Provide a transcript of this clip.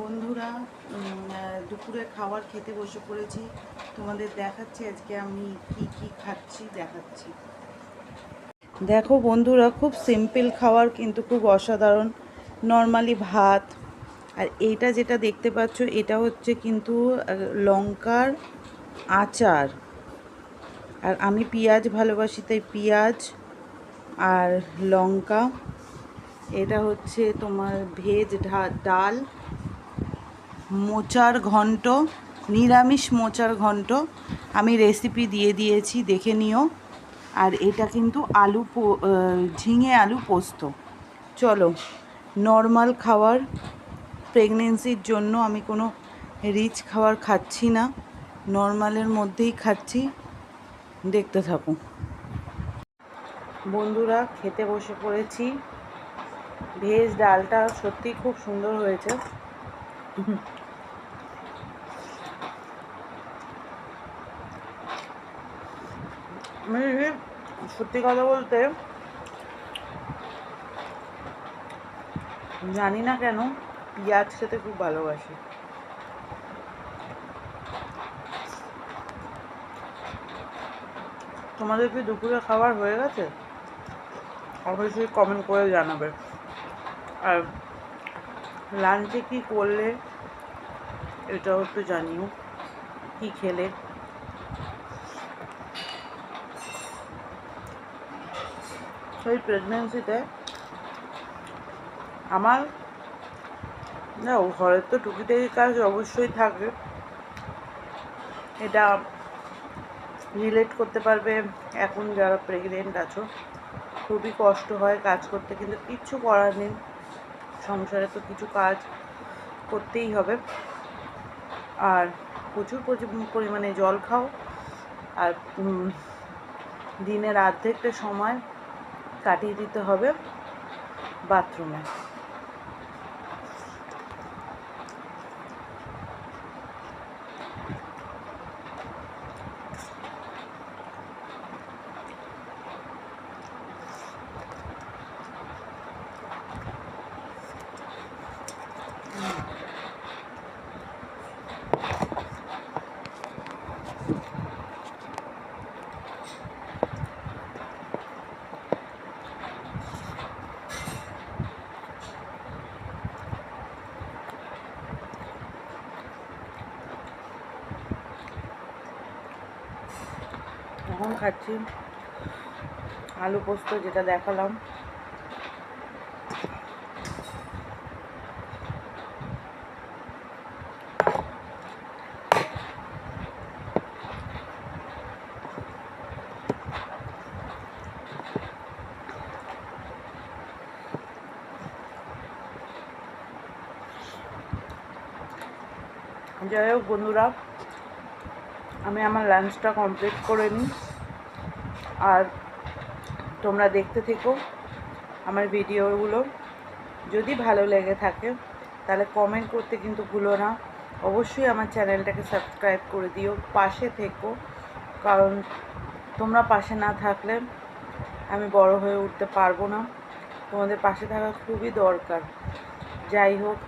বন্ধুরা দুপুরে খাবার খেতে বসে পড়েছি। তোমাদের দেখাচ্ছি আজকে আমি কি কি খাচ্ছি, দেখাচ্ছি। দেখো বন্ধুরা, খুব সিম্পল খাবার কিন্তু খুব অসাধারণ। নর্মালি ভাত, আর এইটা যেটা দেখতে পাচ্ছ, এটা হচ্ছে কিন্তু লঙ্কার আচার। আর আমি পেঁয়াজ ভালোবাসি, তাই পেঁয়াজ আর লঙ্কা। এটা হচ্ছে তোমার ভেজ ডাল। মোচার ঘন্ট, নিরামিষ মোচার ঘন্ট আমি রেসিপি দিয়ে দিয়েছি, দেখে নিও। আর এটা কিন্তু আলু ঝিঙে আলু পোস্ত। চলো নর্মাল খাবার প্রেগনেন্সির জন্য আমি কোনো রিচ খাবার খাচ্ছি না। নর্মালের মধ্যেই খাচ্ছি। দেখতে থাকো। বন্ধুরা, খেতে বসে পড়েছি। ভেজ ডালটা সত্যি খুব সুন্দর হয়েছে। আমি সত্যি কথা বলতে জানি না কেন পেঁয়াজ খেতে খুব ভালোবাসি। তোমাদের কি দুপুরে খাবার হয়ে গেছে? অবশ্যই কমেন্ট করে জানাবে। আর লাঞ্চে কি করলে, এটাও একটু জানিও, কি খেলে? সেই প্রেগনেন্সিতে আমার, না ঘরের তো টুকিটাকি কাজ অবশ্যই থাকে। এটা রিলেট করতে পারবে। এখন যারা প্রেগনেন্ট আছো, খুবই কষ্ট হয় কাজ করতে, কিন্তু কিচ্ছু করার নেই। সংসারে তো কিছু কাজ করতেই হবে। আর প্রচুর পরিমাণে জল খাও। আর দিনের অর্ধেকটা সময় কাটিয়ে দিতে হবে বাথরুমে। এখন খাচ্ছি আলু পোস্ত যেটা দেখালাম। যাই হোক বন্ধুরা আমি আমার লাঞ্চটা কমপ্লিট করে নিই। আর তোমরা দেখতে থেকো আমার ভিডিওগুলো যদি ভালো লেগে থাকে, তাহলে কমেন্ট করতে কিন্তু ভুলো না। অবশ্যই আমার চ্যানেলটাকে সাবস্ক্রাইব করে দিও। পাশে থেকো, কারণ তোমরা পাশে না থাকলে আমি বড় হয়ে উঠতে পারব না। তোমাদের পাশে থাকা খুবই দরকার। যাই হোক